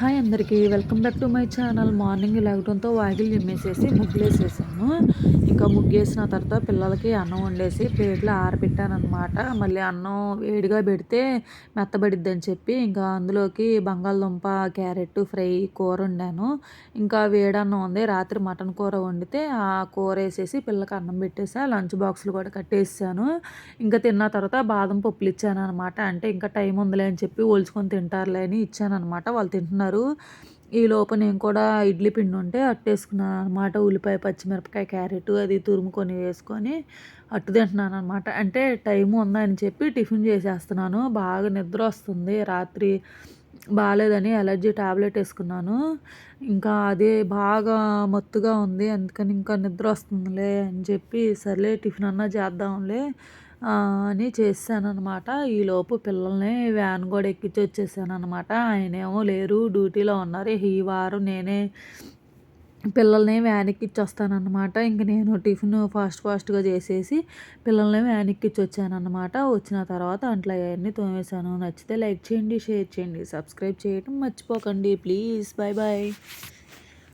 Hi అందరికీ welcome back to my channel. Morning లేవడంతో వాకిలు నిమ్మేసేసి ముగ్గులు వేసేసాను ఇంకా ముగ్గేసిన తర్వాత పిల్లలకి అన్నం వండేసి ప్లేట్లో ఆరబెట్టాను అనమాట మళ్ళీ అన్నం వేడిగా పెడితే మెత్తబడిద్ది అని చెప్పి ఇంకా అందులోకి బంగాళదుంప క్యారెట్ ఫ్రై కూర వండాను. ఇంకా వేడన్నం ఉంది రాత్రి మటన్ కూర వండితే ఆ కూర వేసేసి పిల్లలకి అన్నం పెట్టేసా లంచ్ బాక్సులు కూడా కట్టేసాను. ఇంకా తిన్న తర్వాత బాదం పప్పులు ఇచ్చాను అనమాట అంటే ఇంకా టైం ఉందిలే అని చెప్పి ఒలుచుకొని తింటారులే అని ఇచ్చాను అనమాట వాళ్ళు తింటున్నారు ఈ లోపు నేను కూడా ఇడ్లీ పిండి ఉంటే అట్టేసుకున్నాను అనమాట ఉల్లిపాయ పచ్చిమిరపకాయ క్యారెట్ అది తురుముకొని వేసుకొని అట్టు తింటున్నాను అనమాట అంటే టైము ఉందని చెప్పి టిఫిన్ చేసేస్తున్నాను. బాగా నిద్ర వస్తుంది. రాత్రి బాగాలేదని ఎలర్జీ టాబ్లెట్ వేసుకున్నాను. ఇంకా అదే బాగా మత్తుగా ఉంది. అందుకని ఇంకా నిద్ర వస్తుందిలే అని చెప్పి సర్లే టిఫిన్ అన్నా చేద్దాంలే అని చేశానమాట ఈలోపు పిల్లల్ని వ్యాన్ కూడా ఎక్కించి వచ్చేసానమాట ఆయనేమో లేరు డ్యూటీలో ఉన్నారు. ఈ వారం నేనే పిల్లల్ని వ్యాన్ ఎక్కించి వస్తానన్నమాట ఇంక నేను టిఫిన్ ఫాస్ట్ ఫాస్ట్గా చేసేసి పిల్లల్ని వ్యాన్ ఎక్కించి వచ్చానన్నమాట. వచ్చిన తర్వాత అంట్లో అవన్నీ తోమేశాను. నచ్చితే లైక్ చేయండి షేర్ చేయండి సబ్స్క్రైబ్ చేయడం మర్చిపోకండి. Please bye bye